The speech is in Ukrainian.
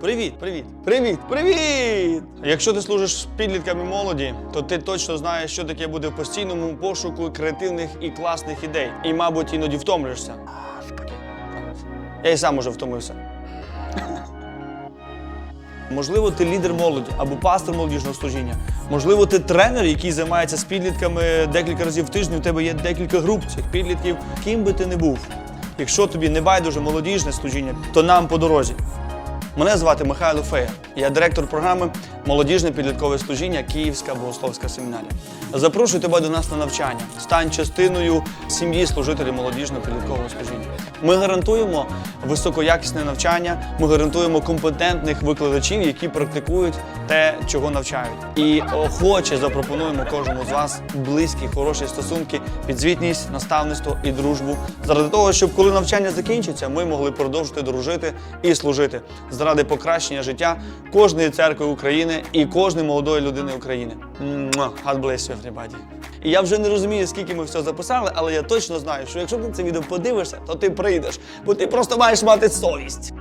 Привіт, привіт, привіт, привіт! Якщо ти служиш з підлітками молоді, то ти точно знаєш, що таке буде в постійному пошуку креативних і класних ідей. І, мабуть, іноді втомлюєшся. Я і сам уже втомився. Можливо, ти лідер молоді або пастор молодіжного служіння. Можливо, ти тренер, який займається з підлітками декілька разів в тиждень. У тебе є декілька груп цих підлітків. Ким би ти не був. Якщо тобі не байдуже молодіжне служіння, то нам по дорозі. Мене звати Михайло Фея. Я директор програми Молодіжне підліткове служіння Київська богословська семінарія. Запрошую тебе до нас на навчання. Стань частиною сім'ї служителів молодіжного підліткового служіння. Ми гарантуємо високоякісне навчання, ми гарантуємо компетентних викладачів, які практикують те, чого навчають. І охоче запропонуємо кожному з вас близькі, хороші стосунки, підзвітність, наставництво і дружбу. Заради того, щоб коли навчання закінчиться, ми могли продовжити дружити і служити заради покращення життя кожної церкви України і кожної молодої людини України. God bless you, everybody. І я вже не розумію, скільки ми все записали, але я точно знаю, що якщо ти це відео подивишся, то ти прийдеш, бо ти просто маєш мати совість.